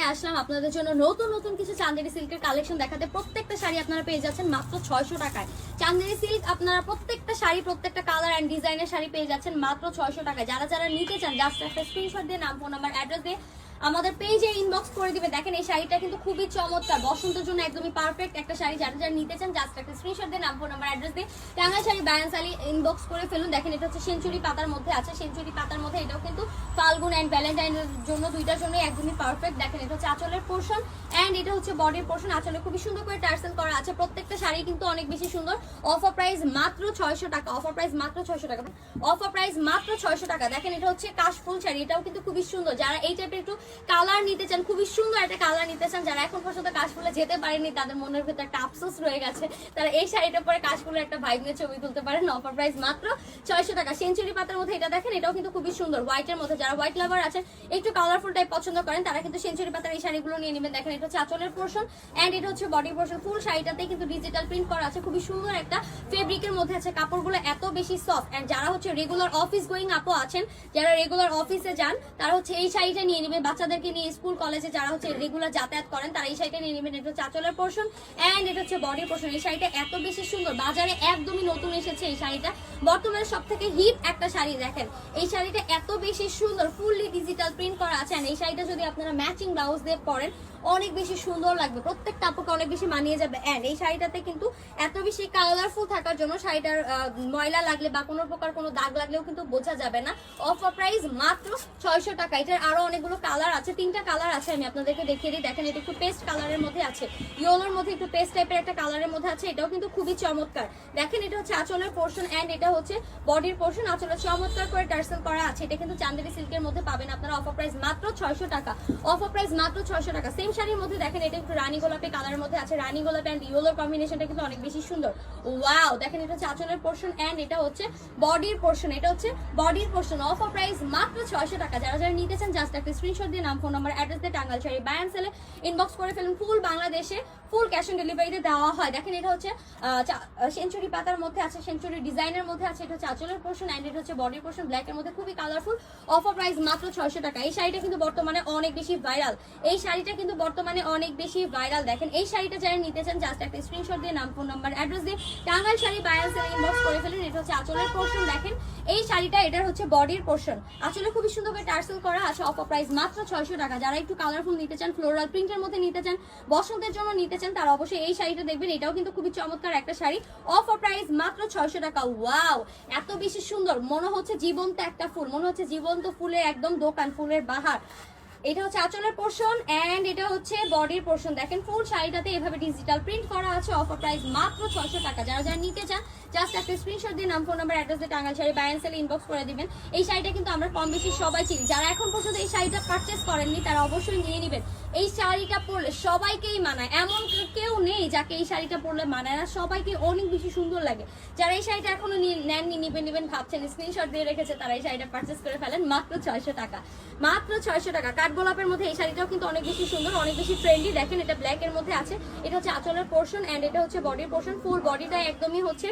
সময় আসলাম আপনাদের জন্য নতুন নতুন কিছু চান্দেরি সিল্কের কালেকশন দেখাতে। প্রত্যেকটা শাড়ি আপনারা পেয়ে যাচ্ছেন মাত্র ছয়শো টাকায়। চান্দেরি সিল্ক আপনারা প্রত্যেকটা শাড়ি, প্রত্যেকটা কালার অ্যান্ড ডিজাইনের শাড়ি পেয়ে যাচ্ছেন মাত্র ছয়শো টাকায়। যারা যারা নিতে চান জাস্ট একটা স্ক্রিনশট দিয়ে নাম ফোন নাম্বার অ্যাড্রেস দিয়ে আমাদের পেজে ইনবক্স করে দিবে। দেখেন, এই শাড়িটা কিন্তু খুবই চমৎকার। বসন্তের জন্য একদমই পারফেক্ট একটা শাড়ি। যারা যারা নিতে চান জাস্ট একটা স্ক্রিনশট দিয়ে নাম ফোন নাম্বার অ্যাড্রেস দিয়ে টাঙ্গাই শাড়ি বায়ানসালি ইনবক্স করে ফেলুন। দেখেন, এটা হচ্ছে সেঞ্চুরি পাতার মধ্যে আছে। সেঞ্চুরি পাতার মধ্যে এটাও কিন্তু ফাল্গুন অ্যান্ড ভ্যালেন্টাইনের জন্য, দুইটার জন্য একদমই পারফেক্ট দেখেন, এটা হচ্ছে আঁচলের পোর্শন অ্যান্ড এটা হচ্ছে বডির পোর্শন আঁচলে খুবই সুন্দর করে টার্সেল করা আছে। প্রত্যেকটা শাড়ি কিন্তু অনেক বেশি সুন্দর। অফার প্রাইস মাত্র ছয়শো টাকা। অফার প্রাইস মাত্র ছয়শো টাকা। অফার প্রাইস মাত্র ছয়শো টাকা। দেখেন, এটা হচ্ছে কাশফুল শাড়ি। এটাও কিন্তু খুবই সুন্দর। যারা এই টাইপের একটু কালার নিতে চান, খুবই সুন্দর একটা কালার নিতে চান, যারা এখন পর্যন্ত কাশফুলে যেতে পারেনি তাদের মনের ভেতরে একটা আফসোস রয়ে গেছে। তারা এই শাড়িটার পরে কাশফুলের একটা ভাইব নিয়ে ছবি তুলতে পারেন অফার প্রাইস মাত্র ছয়শো টাকা। সেঞ্চুরি পাতার মধ্যে এটা দেখেন, এটাও কিন্তু খুবই সুন্দর হোয়াইটের মধ্যে যারা হোয়াইট লাভার আছেন, একটু কালারফুল টাইপ পছন্দ করেন, তারা কিন্তু সেঞ্চুরি পাতার এই শাড়িগুলো নিয়ে নেবেন। দেখেন, এটা হচ্ছে আঁচলের পোর্শন অ্যান্ড এটা হচ্ছে বডি পোর্শন ফুল শাড়িটাতে কিন্তু ডিজিটাল প্রিন্ট করা আছে। খুবই সুন্দর একটা ফেব্রিকের মধ্যে আছে, কাপড়গুলো এত বেশি সফট অ্যান্ড যারা হচ্ছে রেগুলার অফিস গোয়িং আপও আছেন, যারা রেগুলার অফিসে যান, তারা হচ্ছে এই শাড়িটা নিয়ে নেবেন। বাচ্চাদেরকে নিয়ে স্কুল, কলেজে যারা হচ্ছে রেগুলার যাতায়াত করেন, তারা এই শাড়িটা নিয়ে নেবেন। এটা হচ্ছে আঁচলের পোর্শন অ্যান্ড এটা হচ্ছে বডির পোর্শন এই শাড়িটা এত বেশি সুন্দর, বাজারে একদমই নতুন এসেছে এই শাড়িটা। বর্তমানে সব থেকে হিট একটা শাড়ি দেখেন। এই শাড়িটা এত বেশি সুন্দর ফুললি ডিজিটাল প্রিন্ট করা আছে। এই শাড়িটা যদি আপনারা ম্যাচিং ব্লাউজ দিয়ে পরেন অনেক বেশি সুন্দর লাগবে। প্রত্যেকটা আপুকে অনেক বেশি মানিয়ে যাবে। অ্যান্ড এই শাড়িটাতে কিন্তু এত বেশি কালারফুল থাকার জন্য শাড়িটার ময়লা লাগলে বা কোনো প্রকার কোনো দাগ লাগলেও কিন্তু বোঝা যাবে না। অফার প্রাইস মাত্র ছয়শো টাকা। এটার আরও অনেকগুলো কালার আছে। তিনটা কালার আছে। আমি আপনাদেরকে দেখিয়ে দিই। দেখেন, এটা একটু পেস্ট কালারের মধ্যে আছে। ইয়োলোর মধ্যে একটু পেস্ট টাইপের একটা কালারের মধ্যে আছে। এটাও কিন্তু খুবই চমৎকার। দেখেন, এটা হচ্ছে আঁচলের পোর্শন অ্যান্ড এটা হচ্ছে বডির পোর্শন আঁচলের চমৎকার করে টার্সেল করা আছে। এটা কিন্তু চান্দেরি সিল্কের মধ্যে পাবেন আপনারা। অফার প্রাইস মাত্র ছয়শো টাকা। অফার প্রাইস মাত্র ছয়শো টাকা। সেম শাড়ির মধ্যে দেখেন, এটা একটু রানী গোলাপি কালারের মধ্যে আছে। রানী গোলাপি অ্যান্ড ইয়েলোর কম্বিনেশনটা কিন্তু অনেক বেশি সুন্দর। ওয়াও দেখেন, এটা হচ্ছে আঁচলের পোর্শন অ্যান্ড এটা হচ্ছে বডির পোর্শন এটা হচ্ছে বডির পোর্শন অফার প্রাইস মাত্র ছয়শো টাকা। যারা যারা নিতে চান জাস্ট একটা স্ক্রিনশট দিয়ে নাম ফোন নাম্বার অ্যাড্রেস দিয়ে টাঙ্গাল শাড়ি বায়ান সেলে ইনবক্স করে ফেলুন। ফুল বাংলাদেশে ফুল ক্যাশ অন ডেলিভারিতে দেওয়া হয়। দেখেন, এটা হচ্ছে সেঞ্চুরি পাতার মধ্যে আছে, সেঞ্চুরি ডিজাইনের মধ্যে আছে। এটা হচ্ছে আঁচলের পোর্শন অ্যান্ড এটা হচ্ছে বডির পোর্শন ব্ল্যাকের মধ্যে খুবই কালারফুল অফার প্রাইস মাত্র ছয়শো টাকা। এই শাড়িটা কিন্তু বর্তমানে অনেক বেশি ভাইরাল এই শাড়িটা কিন্তু বর্তমানে অনেক বেশি ভাইরাল দেখেন, এই শাড়িটা যারা নিতে চান জাস্ট একটা স্ক্রিনশট দিয়ে নাম ফোন নাম্বার অ্যাড্রেস দিয়ে টাঙ্গাইল শাড়ি বায়াল সেলে ইনবক্স করে ফেলুন। এটা হচ্ছে আঁচলের পোর্শন দেখেন। এই শাড়িটা, এটার হচ্ছে বডির পোর্শন আসলে খুবই সুন্দর করে টার্সেল করা আছে অফার প্রাইস মাত্র ছয়শো টাকা। যারা একটু কালারফুল নিতে চান ফ্লোরাল প্রিন্টের মধ্যে নিতে চান, বসন্তের জন্য নিতে চান, তারা অবশ্যই এই শাড়িটা দেখবেন। এটাও কিন্তু খুবই চমৎকার একটা শাড়ি। অফার প্রাইস মাত্র ছয়শো টাকা। ওয়াও এত বেশি সুন্দর। মনে হচ্ছে জীবন্ত একটা ফুল। মনে হচ্ছে জীবন্ত ফুলের একদম দোকান, ফুলের বাহার। এটা হচ্ছে আঁচলের পোর্শন এন্ড এটা হচ্ছে বডির পোর্শন দেখেন ফুল শাড়িটাতে এভাবে ডিজিটাল প্রিন্ট করা আছে। অফার প্রাইস মাত্র ছয়শো টাকা। যারা যারা নিতে চান জাস্ট একটা স্ক্রিনশট দিয়ে নাম ফোন নাম্বার অ্যাড্রেস দিয়ে টাঙ্গাল শাড়ি বায়ান সেল ইনবক্স করে দিবেন। এই শাড়িটা কিন্তু আমরা কম বেশি সবাই চিনি। যারা এখন পর্যন্ত এই শাড়িটা পারচেস করেননি, তারা অবশ্যই নিয়ে নেবেন। এই শাড়িটা পরলে সবাইকেই মানায়। এমন কেউ নেই যাকে এই শাড়িটা পরলে মানায় না। সবাইকে অনেক বেশি সুন্দর লাগে। যারা এই শাড়িটা এখনও নেননি, নিবেন নিবেন, ভাবছেন স্ক্রিনশট দিয়ে রেখেছে, তারা এই শাড়িটা পারচেস করে ফেলেন। মাত্র ছয়শো টাকা। মাত্র ছয়শো টাকা। কাঠগোলাপের মধ্যে এই শাড়িটাও কিন্তু অনেক বেশি সুন্দর, অনেক বেশি ট্রেন্ডি দেখেন এটা ব্ল্যাক এর মধ্যে আছে। এটা হচ্ছে আঁচলের পোর্শন এন্ড এটা হচ্ছে বডির পোর্শন ফুল বডিটা একদমই হচ্ছে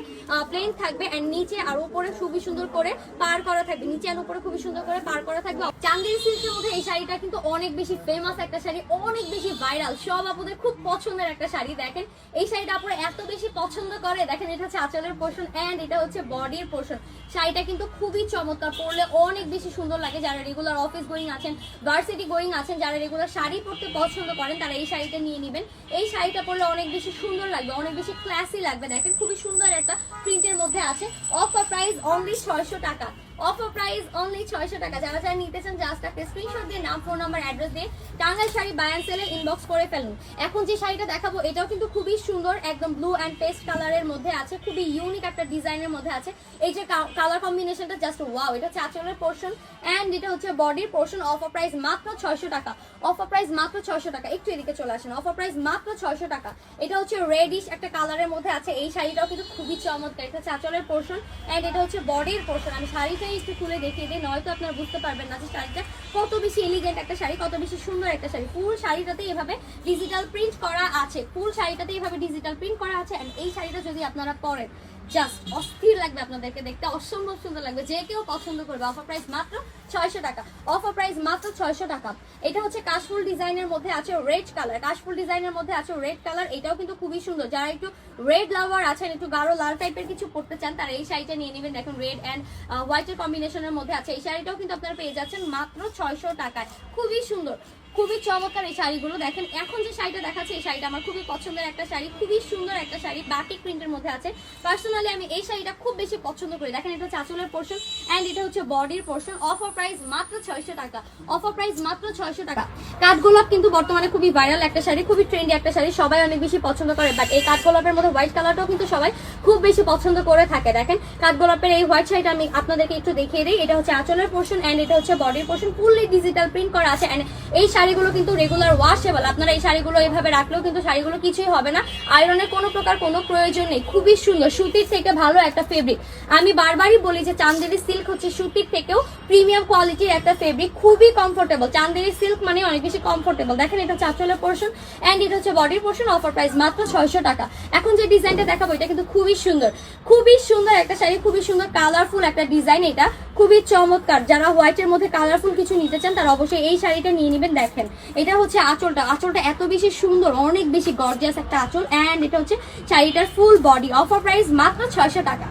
প্লেন থাকবে এন্ড নিচে আর উপরে খুবই সুন্দর করে পার করা থাকবে। নিচে আর উপরে খুবই সুন্দর করে পার করা থাকবে। চান্দেরি সিল্কের মধ্যে এই শাড়িটা কিন্তু অনেক বেশি ফেমাস একটা শাড়ি, অনেক বেশি ভাইরাল সব আপুদের খুব পছন্দের একটা শাড়ি, দেখেন। এই শাড়িটা আপুরা এত বেশি পছন্দ করে। দেখেন, এটা হচ্ছে আঁচলের পোর্শন এন্ড এটা হচ্ছে বডির পোর্শন শাড়িটা কিন্তু খুবই চমৎকার, পরলে অনেক বেশি সুন্দর লাগে। যারা রেগুলার অফিস গোয়িং আছেন ভার্সিটি গোয়িং আছেন, যারা রেগুলার শাড়ি পরতে পছন্দ করেন, তারা এই শাড়িটা নিয়ে নেবেন। এই শাড়িটা পরলে অনেক বেশি সুন্দর লাগবে, অনেক বেশি ক্লাসি লাগবে। দেখেন, খুবই সুন্দর একটা প্রিন্টের মধ্যে আছে। অফার প্রাইস অনলি ছয়শো টাকা। অফার প্রাইস অনলি ছয়শো টাকা। যারা যারা নিতে চান জাস্ট একটা স্ক্রিনশট দিয়ে নাম ফোন নাম্বার অ্যাড্রেস দিয়ে টাঙ্গাইল শাড়ি বায়ান সেলে ইনবক্স করে ফেলুন। এখন যে শাড়িটা দেখাবো, এটাও কিন্তু খুবই সুন্দর, একদম ব্লু অ্যান্ড পেস্ট কালারের মধ্যে আছে, খুবই ইউনিক একটা ডিজাইনের মধ্যে আছে। এই যে কালার কম্বিনেশনটা জাস্ট ওয়াও এটা হচ্ছে আঁচলের পোর্শন অ্যান্ড এটা হচ্ছে বডির পোর্শন অফার প্রাইস মাত্র ছয়শো টাকা। অফার প্রাইস মাত্র ছয়শো টাকা। একটু এদিকে চলে আসেন অফার প্রাইস মাত্র ছয়শো টাকা। এটা হচ্ছে রেডিশ একটা কালারের মধ্যে আছে, এই শাড়িটাও কিন্তু খুবই চমৎকার, এটা হচ্ছে আঁচলের পোর্শন অ্যান্ড এটা হচ্ছে বডির পোর্শন আমি শাড়িটাই একটু খুলে দেখিয়ে দিই নয়তো আপনারা বুঝতে পারবেন না যে শাড়িটা কত বেশি এলিগেন্ট একটা শাড়ি, কত বেশি সুন্দর একটা শাড়ি। ফুল শাড়িটাতে এভাবে ডিজিটাল প্রিন্ট করা আছে, ফুল শাড়িটাতে এভাবে ডিজিটাল প্রিন্ট করা আছে এই শাড়িটা যদি আপনারা পরেন জাস্ট অস্থির লাগবে আপনাদেরকে দেখতে, অসম্ভব সুন্দর লাগবে। যে কেউ পছন্দ করবে অফার প্রাইস মাত্র ছয়শো টাকা। অফার প্রাইস মাত্র ছয়শো টাকা। এটা হচ্ছে কাশফুল ডিজাইনের মধ্যে আছে রেড কালার কাশফুল ডিজাইনের মধ্যে আছে রেড কালার এটাও কিন্তু খুবই সুন্দর। যারা একটু রেড লাভার আছেন, একটু গাঢ় লাল টাইপের কিছু পড়তে চান, তারা এই শাড়িটা নিয়ে নেবেন। দেখুন রেড অ্যান্ড হোয়াইটের কম্বিনেশনের মধ্যে আছে। এই শাড়িটাও কিন্তু আপনারা পেয়ে যাচ্ছেন মাত্র ছয়শো টাকায়। খুবই সুন্দর। খুবই চমৎকার এই শাড়িগুলো। দেখেন, এখন যে শাড়িটা দেখাচ্ছে, এই শাড়িটা আমার খুবই পছন্দের একটা শাড়ি, খুবই সুন্দর একটা শাড়ি, বাটিক প্রিন্টের মধ্যে আছে। পার্সোনালি আমি এই শাড়িটা খুব বেশি পছন্দ করি। দেখেন, এটা হচ্ছে আঁচলের পোর্শন অ্যান্ড এটা হচ্ছে বডির পোর্শন অফার প্রাইস মাত্র ছয়শো টাকা। অফার প্রাইস মাত্র ছয়শো টাকা। কাঠগোলাপ কিন্তু বর্তমানে খুবই ভাইরাল একটা শাড়ি, খুবই ট্রেন্ডি একটা শাড়ি। সবাই অনেক বেশি পছন্দ করে বাট এই কাঠগোলাপের মধ্যে হোয়াইট কালারটাও কিন্তু সবাই খুব বেশি পছন্দ করে থাকে। দেখেন কাঠগোলাপের এই হোয়াইট শাড়িটা আমি আপনাদেরকে একটু দেখিয়ে দিই। এটা হচ্ছে আঁচলের পোর্শন অ্যান্ড এটা হচ্ছে বডির পোর্শন ফুললি ডিজিটাল প্রিন্ট করা আছে। অ্যান্ড এই শাড়িগুলো কিন্তু রেগুলার ওয়াশেবল আপনারা এই শাড়িগুলো এইভাবে রাখলেও কিন্তু শাড়িগুলো কিছুই হবে না। আয়রনের কোনো প্রকার কোনো প্রয়োজন নেই। খুবই সুন্দর। সুতির থেকে ভালো একটা ফেব্রিক আমি বারবারই বলি যে চান্দেরি সিল্ক হচ্ছে সুতির থেকেও প্রিমিয়াম কোয়ালিটির একটা ফেব্রিক খুবই কমফোর্টেবল চান্দেরি সিল্ক মানে অনেক বেশি কমফোর্টেবল দেখেন এটা হচ্ছে আঁচলের পোর্শন অ্যান্ড এটা হচ্ছে বডির পোর্শন অফার প্রাইস মাত্র ছয়শো টাকা। এখন যে ডিজাইনটা দেখাবো, এটা কিন্তু খুবই সুন্দর। খুবই সুন্দর একটা শাড়ি, খুবই সুন্দর কালারফুল একটা ডিজাইন এটা। খুবই চমৎকার। যারা হোয়াইটের মধ্যে কালারফুল কিছু নিতে চান, তারা অবশ্যই এই শাড়িটা নিয়ে নেবেন। দেখেন, এটা হচ্ছে আঁচলটা। আঁচলটা এত বেশি সুন্দর, অনেক বেশি গর্জিয়াস একটা আঁচল অ্যান্ড এটা হচ্ছে চারিটার ফুল বডি অফার প্রাইস মাত্র ছয়শো টাকা।